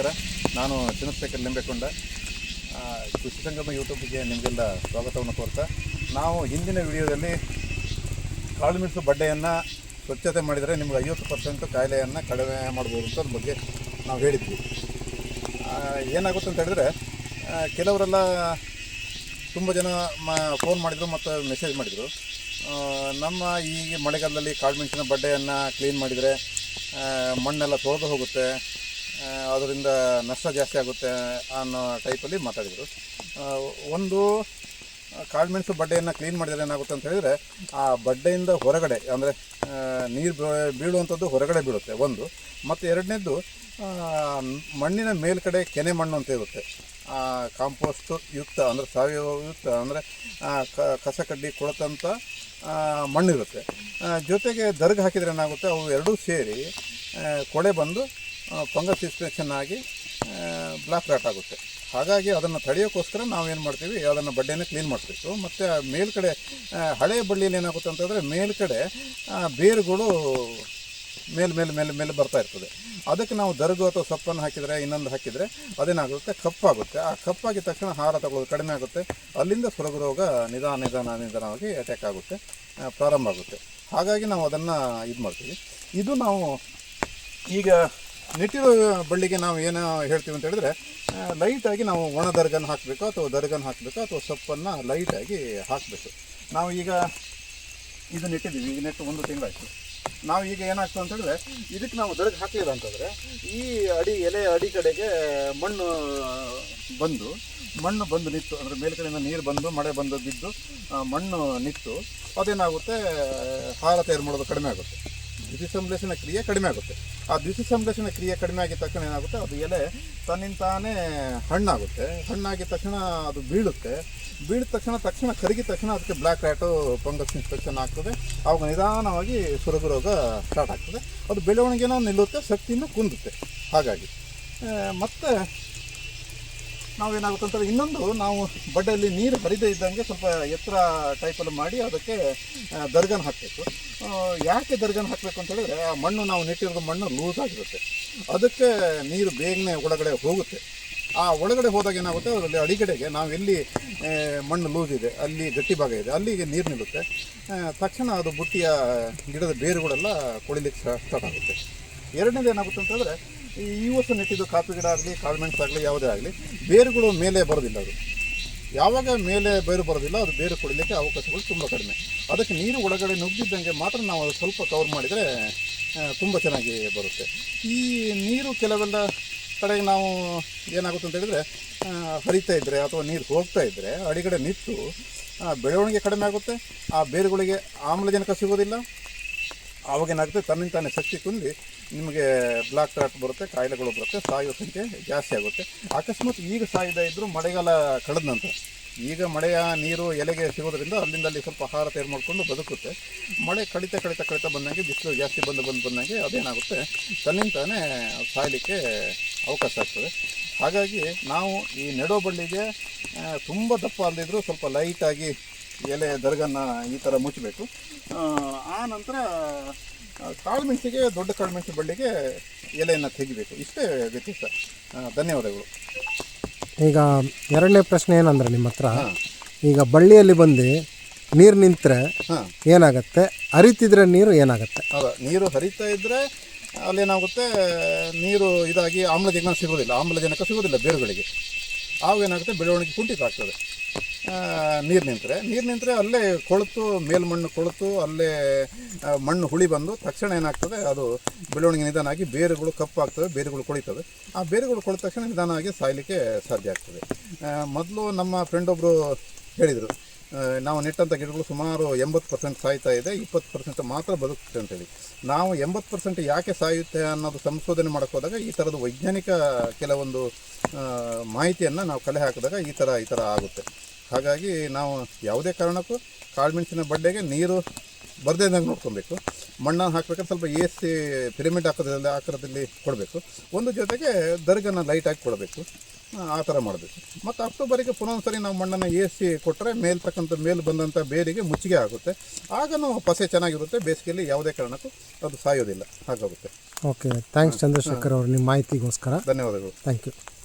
ನಮಸ್ಕಾರ. ನಾನು ಚಂದ್ರಶೇಖರ್ ಲಿಂಬೆಕೊಂಡ. ಕೃಷಿ ಸಂಗಮ ಯೂಟ್ಯೂಬ್ಗೆ ನಿಮಗೆಲ್ಲ ಸ್ವಾಗತವನ್ನು ಕೋರ್ತಾ. ನಾವು ಹಿಂದಿನ ವಿಡಿಯೋದಲ್ಲಿ ಕಾಳುಮೆಣಸು ಬಡ್ಡೆಯನ್ನು ಸ್ವಚ್ಛತೆ ಮಾಡಿದರೆ ನಿಮ್ಗೆ ಐವತ್ತು ಪರ್ಸೆಂಟ್ ಕಾಯಿಲೆಯನ್ನು ಕಡಿಮೆ ಮಾಡ್ಬೋದು ಅಂತ ಅದ್ರ ಬಗ್ಗೆ ನಾವು ಹೇಳಿದ್ವಿ. ಏನಾಗುತ್ತೆ ಅಂತ ಹೇಳಿದ್ರೆ ಕೆಲವರೆಲ್ಲ ತುಂಬ ಜನ ಫೋನ್ ಮಾಡಿದರು ಮತ್ತು ಮೆಸೇಜ್ ಮಾಡಿದರು. ನಮ್ಮ ಈ ಮಳೆಗಾಲದಲ್ಲಿ ಕಾಳುಮೆಣಸಿನ ಬಡ್ಡೆಯನ್ನು ಕ್ಲೀನ್ ಮಾಡಿದರೆ ಮಣ್ಣೆಲ್ಲ ತೊಳೆದು ಹೋಗುತ್ತೆ. ಅದರಿಂದ ನಷ್ಟ ಜಾಸ್ತಿ ಆಗುತ್ತೆ ಅನ್ನೋ ಟೈಪಲ್ಲಿ ಮಾತಾಡಿದರು. ಒಂದು ಕಾಳುಮೆಣಸು ಬಡ್ಡೆಯನ್ನು ಕ್ಲೀನ್ ಮಾಡಿದರೆ ಏನಾಗುತ್ತೆ ಅಂತ ಹೇಳಿದರೆ, ಆ ಬಡ್ಡೆಯಿಂದ ಹೊರಗಡೆ, ಅಂದರೆ ನೀರು ಬೀಳುವಂಥದ್ದು ಹೊರಗಡೆ ಬೀಳುತ್ತೆ, ಒಂದು. ಮತ್ತು ಎರಡನೇದ್ದು ಮಣ್ಣಿನ ಮೇಲ್ಕಡೆ ಕೆನೆ ಮಣ್ಣು ಅಂತ ಇರುತ್ತೆ. ಕಾಂಪೋಸ್ಟ್ ಯುಕ್ತ, ಅಂದರೆ ಸಾವಯವ ಯುಕ್ತ, ಅಂದರೆ ಕಸ ಕಡ್ಡಿ ಕೊಳತಂಥ ಮಣ್ಣಿರುತ್ತೆ ಜೊತೆಗೆ ದರ್ಗ ಹಾಕಿದರೆ ಏನಾಗುತ್ತೆ, ಅವು ಎರಡೂ ಸೇರಿ ಕೊಳೆ ಬಂದು ಫಂಗಸ್ ಇನ್ಸ್ಪೆಕ್ಷನ್ ಆಗಿ ಬ್ಲಾಕ್ ರಾಟ್ ಆಗುತ್ತೆ. ಹಾಗಾಗಿ ಅದನ್ನು ತಡೆಯೋಕ್ಕೋಸ್ಕರ ನಾವೇನು ಮಾಡ್ತೀವಿ, ಅದನ್ನು ಬಡ್ಡೆಯನ್ನು ಕ್ಲೀನ್ ಮಾಡಬೇಕು ಮತ್ತು ಮೇಲ್ಗಡೆ ಹಳೆ ಬಳ್ಳಿಯಲ್ಲಿ ಏನಾಗುತ್ತೆ ಅಂತಂದರೆ ಮೇಲ್ಗಡೆ ಬೇರುಗಳು ಮೇಲೆ ಮೇಲೆ ಮೇಲೆ ಮೇಲೆ ಬರ್ತಾ ಇರ್ತದೆ. ಅದಕ್ಕೆ ನಾವು ದರ್ಗು ಅಥವಾ ಸೊಪ್ಪನ್ನು ಹಾಕಿದರೆ, ಇನ್ನೊಂದು ಹಾಕಿದರೆ ಅದೇನಾಗುತ್ತೆ, ಕಪ್ಪಾಗುತ್ತೆ. ಆ ಕಪ್ಪಾಗಿದ ತಕ್ಷಣ ಹಾರ ತಗೊಳ್ಳೋದು ಕಡಿಮೆ ಆಗುತ್ತೆ. ಅಲ್ಲಿಂದ ಸೊರಗು ರೋಗ ನಿಧಾನ ನಿಧಾನ, ನಿಧಾನವಾಗಿ ಅಟ್ಯಾಕ್ ಆಗುತ್ತೆ ಪ್ರಾರಂಭ ಆಗುತ್ತೆ. ಹಾಗಾಗಿ ನಾವು ಅದನ್ನು ಇದು ಮಾಡ್ತೀವಿ. ಇದು ನಾವು ಈಗ ನೆಟ್ಟಿರೋ ಬಳ್ಳಿಗೆ ನಾವು ಏನು ಹೇಳ್ತೀವಿ ಅಂತ ಹೇಳಿದ್ರೆ ಲೈಟಾಗಿ ನಾವು ಒಣ ದರ್ಗನ್ ಹಾಕಬೇಕು ಅಥವಾ ದರ್ಗನ್ ಹಾಕಬೇಕು ಅಥವಾ ಸೊಪ್ಪನ್ನು ಲೈಟಾಗಿ ಹಾಕಬೇಕು. ನಾವು ಈಗ ಇದು ನೆಟ್ಟಿದ್ದೀವಿ, ಈಗ ನೆಟ್ಟು ಒಂದು ತಿಂಗಳಾಯಿತು. ನಾವು ಈಗ ಏನಾಗ್ತದೆ ಅಂತ ಹೇಳಿದ್ರೆ, ಇದಕ್ಕೆ ನಾವು ದರ್ಗ ಹಾಕಲಿಲ್ಲ ಅಂತಂದರೆ ಈ ಅಡಿ ಎಲೆ ಅಡಿ ಕಡೆಗೆ ಮಣ್ಣು ಬಂದು ಮಣ್ಣು ಬಂದು ನಿಂತು ಅಂದರೆ ಮೇಲ್ಕಡೆಯಿಂದ ನೀರು ಬಂದು, ಮಳೆ ಬಂದು ಬಿದ್ದು ಮಣ್ಣು ನಿಂತು ಅದೇನಾಗುತ್ತೆ, ಹಾರ ತಯಾರು ಮಾಡೋದು ಕಡಿಮೆ ಆಗುತ್ತೆ. ದ್ಯುತಿ ಕ್ರಿಯೆ ಕಡಿಮೆ ಆಗುತ್ತೆ. ಆ ದ್ಯುತಿ ಕ್ರಿಯೆ ಕಡಿಮೆ ಆಗಿದ ತಕ್ಷಣ ಏನಾಗುತ್ತೆ? ಅದು ಎಲೆ ತನ್ನಿಂತಾನೇ ಹಣ್ಣಾಗುತ್ತೆ. ಹಣ್ಣಾಗಿದ ತಕ್ಷಣ ಅದು ಬೀಳುತ್ತೆ. ಬೀಳಿದ ತಕ್ಷಣ ತಕ್ಷಣ ಕರಗಿದ ತಕ್ಷಣ ಅದಕ್ಕೆ ಬ್ಲ್ಯಾಕ್ ರ್ಯಾಟು ಫಂಗಸ್ ಇನ್ಫೆಕ್ಷನ್ ಆಗ್ತದೆ. ಅವಾಗ ನಿಧಾನವಾಗಿ ಸುರಗು ರೋಗ ಸ್ಟಾರ್ಟ್ ಆಗ್ತದೆ. ಅದು ಬೆಳವಣಿಗೆನ ನಿಲ್ಲುತ್ತೆ, ಶಕ್ತಿನೂ ಕುಂದುತ್ತೆ. ಹಾಗಾಗಿ ಮತ್ತೆ ನಾವೇನಾಗುತ್ತೆ ಅಂತಂದರೆ ಇನ್ನೊಂದು ನಾವು ಬಡ್ಡೆಯಲ್ಲಿ ನೀರು ಹರಿದೇ ಇದ್ದಂಗೆ ಸ್ವಲ್ಪ ಎತ್ತರ ಟೈಪಲ್ಲಿ ಮಾಡಿ ಅದಕ್ಕೆ ದರ್ಗನ ದರ್ಗನ್ ಹಾಕಬೇಕು. ಯಾಕೆ ದರ್ಗನ್ ಹಾಕಬೇಕು ಅಂತ ಹೇಳಿದ್ರೆ, ಆ ಮಣ್ಣು ನಾವು ನೆಟ್ಟಿರೋದು ಮಣ್ಣು ಲೂಸ್ ಆಗಿರುತ್ತೆ. ಅದಕ್ಕೆ ನೀರು ಬೇಗನೆ ಒಳಗಡೆ ಹೋಗುತ್ತೆ. ಆ ಒಳಗಡೆ ಹೋದಾಗ ಏನಾಗುತ್ತೆ, ಅದರಲ್ಲಿ ಅಡಿಗಡೆಗೆ ನಾವು ಎಲ್ಲಿ ಮಣ್ಣು ಲೂಸ್ ಇದೆ, ಅಲ್ಲಿ ಗಟ್ಟಿ ಭಾಗ ಇದೆ, ಅಲ್ಲಿಗೆ ನೀರು ನಿಲ್ಲುತ್ತೆ. ತಕ್ಷಣ ಅದು ಬುಟ್ಟಿಯ ಗಿಡದ ಬೇರುಗಳೆಲ್ಲ ಕೊಳಿಲಿಕ್ಕೆ ಸ್ಟಾರ್ಟ್ ಆಗುತ್ತೆ. ಎರಡನೇದು ಏನಾಗುತ್ತೆ ಅಂತಂದರೆ ಈ ವರ್ಷ ನೆಟ್ಟಿದ್ದು ಕಾಫಿ ಗಿಡ ಆಗಲಿ, ಕಾಳುಮೆಣಸು ಆಗಲಿ, ಯಾವುದೇ ಆಗಲಿ, ಬೇರುಗಳು ಮೇಲೆ ಬರೋದಿಲ್ಲ ಅದು. ಯಾವಾಗ ಮೇಲೆ ಬೇರು ಬರೋದಿಲ್ಲ, ಅದು ಬೇರು ಕೊಡಲಿಕ್ಕೆ ಅವಕಾಶಗಳು ತುಂಬ ಕಡಿಮೆ. ಅದಕ್ಕೆ ನೀರು ಒಳಗಡೆ ನುಗ್ಗಿದ್ದಂಗೆ ಮಾತ್ರ ನಾವು ಅದು ಸ್ವಲ್ಪ ಕವರ್ ಮಾಡಿದರೆ ತುಂಬ ಚೆನ್ನಾಗಿ ಬರುತ್ತೆ. ಈ ನೀರು ಕೆಲವೆಲ್ಲ ಕಡೆಗೆ ನಾವು ಏನಾಗುತ್ತೆ ಅಂತ ಹೇಳಿದರೆ ಹರಿತಾ ಇದ್ದರೆ ಅಥವಾ ನೀರು ಹೋಗ್ತಾ ಇದ್ದರೆ ಅಡಿಗಡೆ ನಿಂತು ಬೆಳವಣಿಗೆ ಕಡಿಮೆ ಆಗುತ್ತೆ. ಆ ಬೇರುಗಳಿಗೆ ಆಮ್ಲಜನಕ ಸಿಗೋದಿಲ್ಲ. ಆವಾಗ ಏನಾಗುತ್ತೆ? ತನ್ನಿಂದ ತಾನೇ ಶಕ್ತಿ ಕುಂದಿ ನಿಮಗೆ ಬ್ಲಾಕ್ ಟಾಟ್ ಬರುತ್ತೆ, ಕಾಯಿಲೆಗಳು ಬರುತ್ತೆ ಸಾಯೋ ಸಂಖ್ಯೆ ಜಾಸ್ತಿ ಆಗುತ್ತೆ. ಅಕಸ್ಮಾತ್ ಈಗ ಸಾಯಿದ ಇದ್ದರೂ ಮಳೆಗಾಲ ಕಳೆದ ನಂತರ, ಈಗ ಮಳೆಯ ನೀರು ಎಲೆಗೆ ಸಿಗೋದ್ರಿಂದ ಅಲ್ಲಿಂದ ಅಲ್ಲಿ ಸ್ವಲ್ಪ ಆಹಾರ ತಯಾರು ಮಾಡಿಕೊಂಡು ಬದುಕುತ್ತೆ. ಮಳೆ ಕಡಿತ ಕಡಿತ ಕಡಿತ ಬಂದಂಗೆ, ಬಿಸಿಲು ಜಾಸ್ತಿ ಬಂದು ಬಂದು ಬಂದಂಗೆ ಅದೇನಾಗುತ್ತೆ? ತನ್ನಿಂದ ತಾನೇ ಸಾಯಲಿಕ್ಕೆ ಅವಕಾಶ ಆಗ್ತದೆ. ಹಾಗಾಗಿ ನಾವು ಈ ನೆಡೋ ಬಳ್ಳಿಗೆ ತುಂಬ ದಪ್ಪ ಅಲ್ಲದಿದ್ದರೂ ಸ್ವಲ್ಪ ಲೈಟಾಗಿ ಎಲೆ ದರ್ಗನ್ನು ಈ ಥರ ಮುಚ್ಚಬೇಕು ಆ, ನಂತರ ಕಾಳುಮೆಣಸಿಗೆ ದೊಡ್ಡ ಕಾಳುಮೆಣಸು ಬಳ್ಳಿಗೆ ಎಲೆಯನ್ನು ತೆಗಿಬೇಕು. ಇಷ್ಟೇ ವ್ಯತ್ಯಾಸ ಧನ್ಯವಾದಗಳು. ಈಗ ಎರಡನೇ ಪ್ರಶ್ನೆ ಏನಂದ್ರೆ ನಿಮ್ಮ ಹತ್ರ ಈಗ ಬಳ್ಳಿಯಲ್ಲಿ ಬಂದು ನೀರು ನಿಂತರೆ ಹಾಂ. ಏನಾಗುತ್ತೆ? ಹರಿತಿದ್ರೆ ನೀರು ಏನಾಗುತ್ತೆ? ಹೌದಾ ನೀರು ಹರಿತಾ ಇದ್ದರೆ ಅಲ್ಲೇನಾಗುತ್ತೆ? ನೀರು ಇದಾಗಿ ಆಮ್ಲಜನಕ ಸಿಗೋದಿಲ್ಲ ಆಮ್ಲಜನಕ ಸಿಗೋದಿಲ್ಲ ಬೇರುಗಳಿಗೆ. ಆವಾಗ ಏನಾಗುತ್ತೆ? ಬೆಳವಣಿಗೆ ಕುಂಠಿತ ಆಗ್ತದೆ. ನೀರು ನಿಂತರೆ. ನೀರು ನಿಂತರೆ ಅಲ್ಲೇ ಕೊಳೆತು, ಮೇಲ್ಮಣ್ಣು ಕೊಳೆತು, ಅಲ್ಲೇ ಮಣ್ಣು ಹುಳಿ ಬಂದು ತಕ್ಷಣ ಏನಾಗ್ತದೆ, ಅದು ಬೆಳವಣಿಗೆ ನಿಧಾನ ಆಗಿ ಬೇರುಗಳು ಕಪ್ಪಾಗ್ತವೆ, ಬೇರುಗಳು ಕೊಳಿತವೆ. ಆ ಬೇರುಗಳು ಕೊಳಿದ ತಕ್ಷಣ ನಿಧಾನವಾಗಿ ಸಾಯಲಿಕ್ಕೆ ಸಾಧ್ಯ ಆಗ್ತದೆ. ಮೊದಲು ನಮ್ಮ ಫ್ರೆಂಡ್ ಒಬ್ಬರು ಹೇಳಿದರು ನಾವು ನೆಟ್ಟಂಥ ಗಿಡಗಳು ಸುಮಾರು ಎಂಬತ್ತು ಪರ್ಸೆಂಟ್ ಸಾಯ್ತಾ ಇದೆ, ಇಪ್ಪತ್ತು ಪರ್ಸೆಂಟ್ ಮಾತ್ರ ಬದುಕುತ್ತೆ ಅಂತೇಳಿ ನಾವು ಎಂಬತ್ತು ಪರ್ಸೆಂಟ್ ಯಾಕೆ ಸಾಯುತ್ತೆ ಅನ್ನೋದು ಸಂಶೋಧನೆ ಮಾಡಕ್ಕೆ ಹೋದಾಗ ಈ ಥರದ ವೈಜ್ಞಾನಿಕ ಕೆಲವೊಂದು ಮಾಹಿತಿಯನ್ನು ನಾವು ಕಲೆ ಹಾಕಿದಾಗ ಈ ಥರ ಈ ಥರ ಆಗುತ್ತೆ. ಹಾಗಾಗಿ ನಾವು ಯಾವುದೇ ಕಾರಣಕ್ಕೂ ಕಾಳುಮೆಣಸಿನ ಬಡ್ಡೆಗೆ ನೀರು ಬರದೇ ಇದ್ದಂಗೆ ನೋಡ್ಕೊಬೇಕು. ಮಣ್ಣನ್ನು ಹಾಕ್ಬೇಕಾದ್ರೆ ಸ್ವಲ್ಪ ಏಸಿ ಪಿರಮಿಡ್ ಆಕಾರದಲ್ಲಿ ಆಕಾರದಲ್ಲಿ ಕೊಡಬೇಕು. ಒಂದು ಜೊತೆಗೆ ದರ್ಗನ್ನು ಲೈಟಾಗಿ ಕೊಡಬೇಕು. ಆ, ಥರ ಮಾಡಬೇಕು. ಮತ್ತು ಅಕ್ಟೋಬರಿಗೆ ಪುನೊಂದ್ಸರಿ ನಾವು ಮಣ್ಣನ್ನು ಏರಿಸಿ ಕೊಟ್ಟರೆ ಮೇಲ್ತಕ್ಕಂಥ ಮೇಲೆ ಬಂದಂಥ ಬೇರಿಗೆ ಮುಚ್ಚಿಗೆ ಆಗುತ್ತೆ. ಆಗ ನಾವು ಪಸೆ ಚೆನ್ನಾಗಿರುತ್ತೆ. ಬೇಸಿಗೆಯಲ್ಲಿ ಯಾವುದೇ ಕಾರಣಕ್ಕೂ ಅದು ಸಾಯೋದಿಲ್ಲ. ಹಾಗಾಗುತ್ತೆ. ಓಕೆ ಥ್ಯಾಂಕ್ಸ್ ಚಂದ್ರಶೇಖರ್ ಅವರು ನಿಮ್ಮ ಮಾಹಿತಿಗೋಸ್ಕರ. ಧನ್ಯವಾದಗಳು. Thank you